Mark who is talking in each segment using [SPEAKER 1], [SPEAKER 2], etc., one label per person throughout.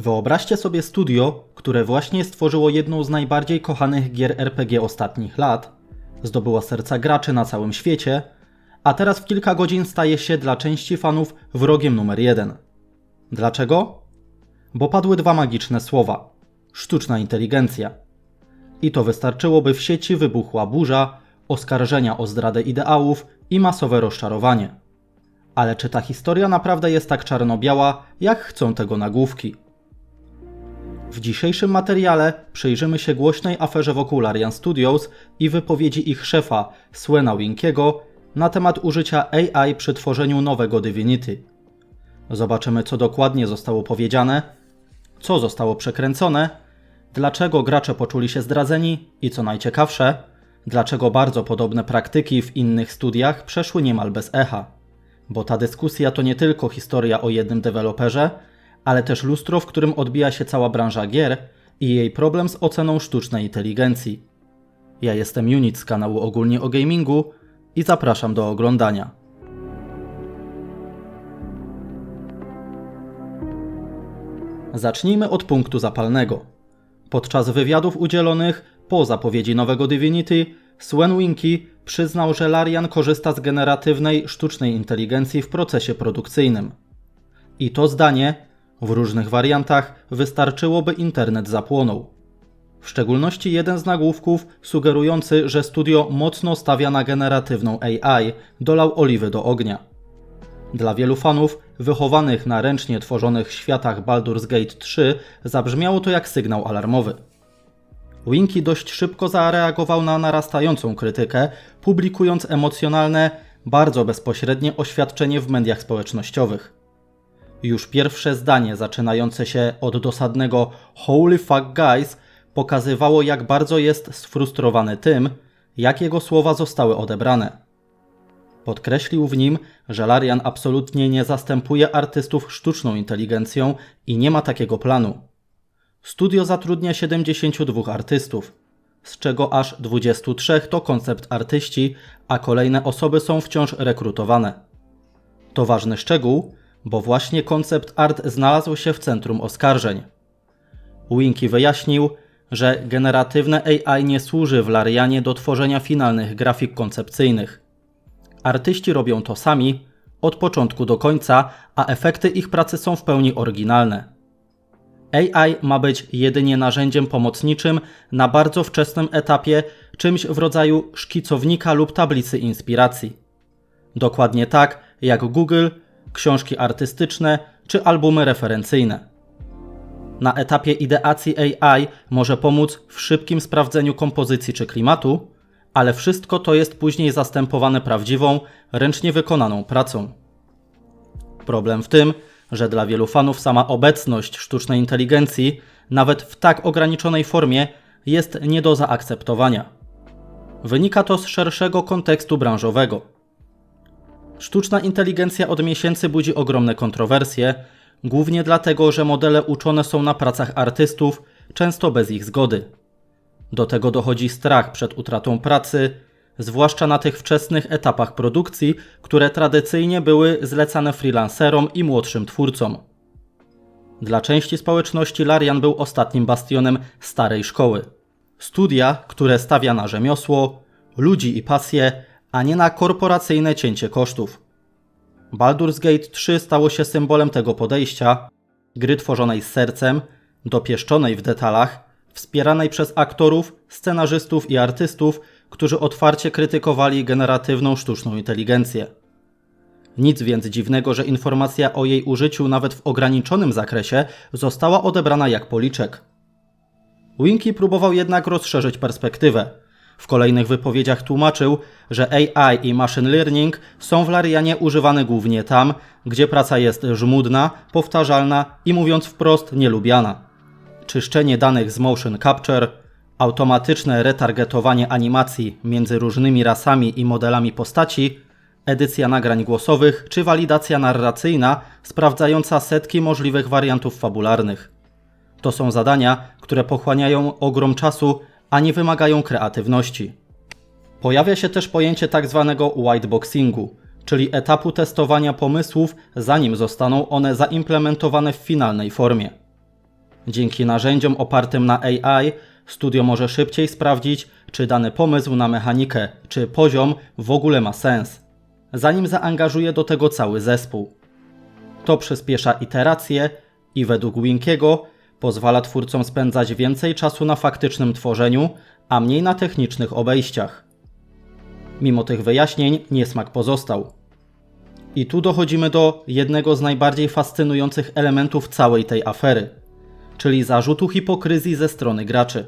[SPEAKER 1] Wyobraźcie sobie studio, które właśnie stworzyło jedną z najbardziej kochanych gier RPG ostatnich lat, zdobyło serca graczy na całym świecie, a teraz w kilka godzin staje się dla części fanów wrogiem numer jeden. Dlaczego? Bo padły dwa magiczne słowa: sztuczna inteligencja. I to wystarczyłoby w sieci wybuchła burza, oskarżenia o zdradę ideałów i masowe rozczarowanie. Ale czy ta historia naprawdę jest tak czarno-biała, jak chcą tego nagłówki? W dzisiejszym materiale przyjrzymy się głośnej aferze wokół Larian Studios i wypowiedzi ich szefa, Swena Winkiego, na temat użycia AI przy tworzeniu nowego Divinity. Zobaczymy, co dokładnie zostało powiedziane, co zostało przekręcone, dlaczego gracze poczuli się zdradzeni i co najciekawsze, dlaczego bardzo podobne praktyki w innych studiach przeszły niemal bez echa. Bo ta dyskusja to nie tylko historia o jednym deweloperze, ale też lustro, w którym odbija się cała branża gier i jej problem z oceną sztucznej inteligencji. Ja jestem Unit z kanału Ogólnie o Gamingu i zapraszam do oglądania. Zacznijmy od punktu zapalnego. Podczas wywiadów udzielonych po zapowiedzi nowego Divinity, Swen Winky przyznał, że Larian korzysta z generatywnej sztucznej inteligencji w procesie produkcyjnym. I to zdanie, w różnych wariantach, wystarczyłoby internet zapłonął. W szczególności jeden z nagłówków sugerujący, że studio mocno stawia na generatywną AI, dolał oliwy do ognia. Dla wielu fanów wychowanych na ręcznie tworzonych światach Baldur's Gate 3 zabrzmiało to jak sygnał alarmowy. Winky dość szybko zareagował na narastającą krytykę, publikując emocjonalne, bardzo bezpośrednie oświadczenie w mediach społecznościowych. Już pierwsze zdanie zaczynające się od dosadnego Holy fuck guys pokazywało jak bardzo jest sfrustrowany tym, jak jego słowa zostały odebrane. Podkreślił w nim, że Larian absolutnie nie zastępuje artystów sztuczną inteligencją i nie ma takiego planu. Studio zatrudnia 72 artystów, z czego aż 23 to koncept artyści, a kolejne osoby są wciąż rekrutowane. To ważny szczegół, bo właśnie koncept art znalazł się w centrum oskarżeń. Winky wyjaśnił, że generatywne AI nie służy w Larianie do tworzenia finalnych grafik koncepcyjnych. Artyści robią to sami, od początku do końca, a efekty ich pracy są w pełni oryginalne. AI ma być jedynie narzędziem pomocniczym na bardzo wczesnym etapie, czymś w rodzaju szkicownika lub tablicy inspiracji. Dokładnie tak jak Google, książki artystyczne czy albumy referencyjne. Na etapie ideacji AI może pomóc w szybkim sprawdzeniu kompozycji czy klimatu, ale wszystko to jest później zastępowane prawdziwą, ręcznie wykonaną pracą. Problem w tym, że dla wielu fanów sama obecność sztucznej inteligencji, nawet w tak ograniczonej formie, jest nie do zaakceptowania. Wynika to z szerszego kontekstu branżowego. Sztuczna inteligencja od miesięcy budzi ogromne kontrowersje, głównie dlatego, że modele uczone są na pracach artystów, często bez ich zgody. Do tego dochodzi strach przed utratą pracy, zwłaszcza na tych wczesnych etapach produkcji, które tradycyjnie były zlecane freelancerom i młodszym twórcom. Dla części społeczności Larian był ostatnim bastionem starej szkoły. Studia, które stawia na rzemiosło, ludzi i pasję, a nie na korporacyjne cięcie kosztów. Baldur's Gate 3 stało się symbolem tego podejścia, gry tworzonej z sercem, dopieszczonej w detalach, wspieranej przez aktorów, scenarzystów i artystów, którzy otwarcie krytykowali generatywną sztuczną inteligencję. Nic więc dziwnego, że informacja o jej użyciu nawet w ograniczonym zakresie została odebrana jak policzek. Winky próbował jednak rozszerzyć perspektywę. W kolejnych wypowiedziach tłumaczył, że AI i machine learning są w Larianie używane głównie tam, gdzie praca jest żmudna, powtarzalna i mówiąc wprost nielubiana. Czyszczenie danych z motion capture, automatyczne retargetowanie animacji między różnymi rasami i modelami postaci, edycja nagrań głosowych czy walidacja narracyjna sprawdzająca setki możliwych wariantów fabularnych. To są zadania, które pochłaniają ogrom czasu, a nie wymagają kreatywności. Pojawia się też pojęcie tzw. Tak whiteboxingu, czyli etapu testowania pomysłów, zanim zostaną one zaimplementowane w finalnej formie. Dzięki narzędziom opartym na AI, studio może szybciej sprawdzić, czy dany pomysł na mechanikę czy poziom w ogóle ma sens, zanim zaangażuje do tego cały zespół. To przyspiesza iteracje i według Winkiego pozwala twórcom spędzać więcej czasu na faktycznym tworzeniu, a mniej na technicznych obejściach. Mimo tych wyjaśnień niesmak pozostał. I tu dochodzimy do jednego z najbardziej fascynujących elementów całej tej afery, czyli zarzutu hipokryzji ze strony graczy.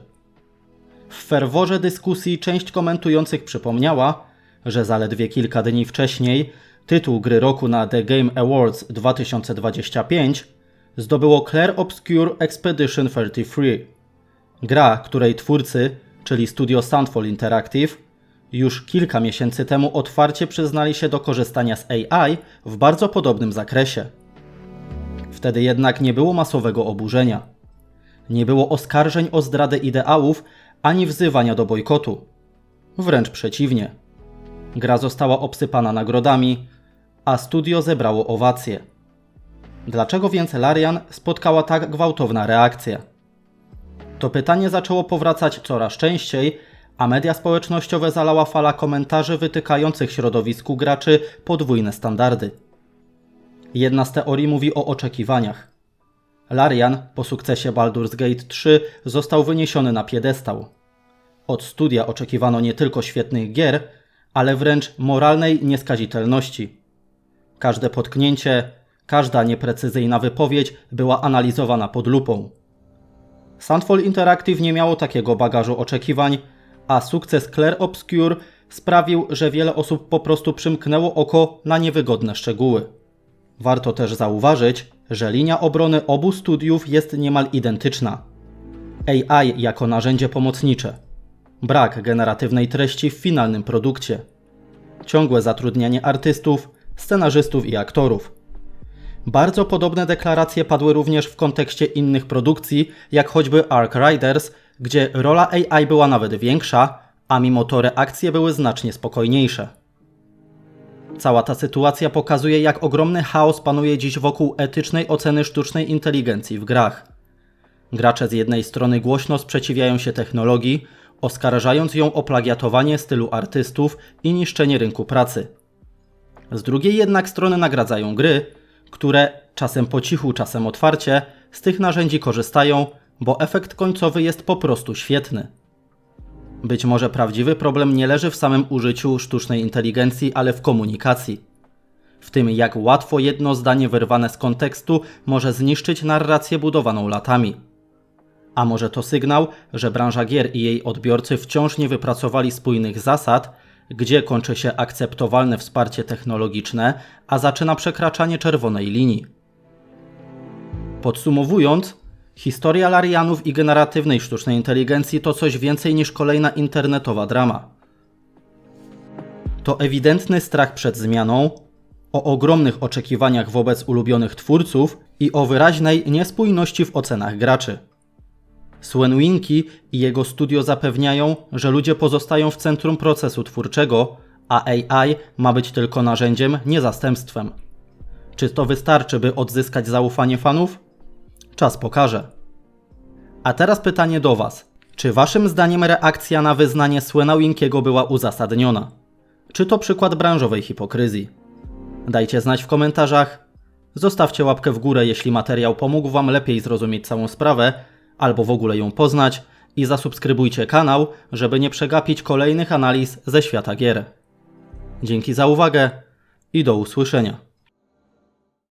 [SPEAKER 1] W ferworze dyskusji część komentujących przypomniała, że zaledwie kilka dni wcześniej tytuł gry roku na The Game Awards 2025 zdobyło Claire Obscure Expedition 33. Gra, której twórcy, czyli studio Soundfall Interactive, już kilka miesięcy temu otwarcie przyznali się do korzystania z AI w bardzo podobnym zakresie. Wtedy jednak nie było masowego oburzenia. Nie było oskarżeń o zdradę ideałów ani wzywania do bojkotu. Wręcz przeciwnie. Gra została obsypana nagrodami, a studio zebrało owacje. Dlaczego więc Larian spotkała tak gwałtowna reakcja? To pytanie zaczęło powracać coraz częściej, a media społecznościowe zalała fala komentarzy wytykających środowisku graczy podwójne standardy. Jedna z teorii mówi o oczekiwaniach. Larian po sukcesie Baldur's Gate 3 został wyniesiony na piedestał. Od studia oczekiwano nie tylko świetnych gier, ale wręcz moralnej nieskazitelności. Każde potknięcie, każda nieprecyzyjna wypowiedź była analizowana pod lupą. Sandfall Interactive nie miało takiego bagażu oczekiwań, a sukces Claire Obscure sprawił, że wiele osób po prostu przymknęło oko na niewygodne szczegóły. Warto też zauważyć, że linia obrony obu studiów jest niemal identyczna. AI jako narzędzie pomocnicze. Brak generatywnej treści w finalnym produkcie. Ciągłe zatrudnianie artystów, scenarzystów i aktorów. Bardzo podobne deklaracje padły również w kontekście innych produkcji, jak choćby Ark Riders, gdzie rola AI była nawet większa, a mimo to reakcje były znacznie spokojniejsze. Cała ta sytuacja pokazuje, jak ogromny chaos panuje dziś wokół etycznej oceny sztucznej inteligencji w grach. Gracze z jednej strony głośno sprzeciwiają się technologii, oskarżając ją o plagiatowanie stylu artystów i niszczenie rynku pracy. Z drugiej jednak strony nagradzają gry, które czasem po cichu, czasem otwarcie z tych narzędzi korzystają, bo efekt końcowy jest po prostu świetny. Być może prawdziwy problem nie leży w samym użyciu sztucznej inteligencji, ale w komunikacji. W tym, jak łatwo jedno zdanie wyrwane z kontekstu może zniszczyć narrację budowaną latami. A może to sygnał, że branża gier i jej odbiorcy wciąż nie wypracowali spójnych zasad, gdzie kończy się akceptowalne wsparcie technologiczne, a zaczyna przekraczanie czerwonej linii. Podsumowując, historia Larianów i generatywnej sztucznej inteligencji to coś więcej niż kolejna internetowa drama. To ewidentny strach przed zmianą, o ogromnych oczekiwaniach wobec ulubionych twórców i o wyraźnej niespójności w ocenach graczy. Swen Winki i jego studio zapewniają, że ludzie pozostają w centrum procesu twórczego, a AI ma być tylko narzędziem, nie zastępstwem. Czy to wystarczy, by odzyskać zaufanie fanów? Czas pokaże. A teraz pytanie do Was. Czy Waszym zdaniem reakcja na wyznanie Swena Winkiego była uzasadniona? Czy to przykład branżowej hipokryzji? Dajcie znać w komentarzach. Zostawcie łapkę w górę, jeśli materiał pomógł Wam lepiej zrozumieć całą sprawę, albo w ogóle ją poznać i zasubskrybujcie kanał, żeby nie przegapić kolejnych analiz ze świata gier. Dzięki za uwagę i do usłyszenia.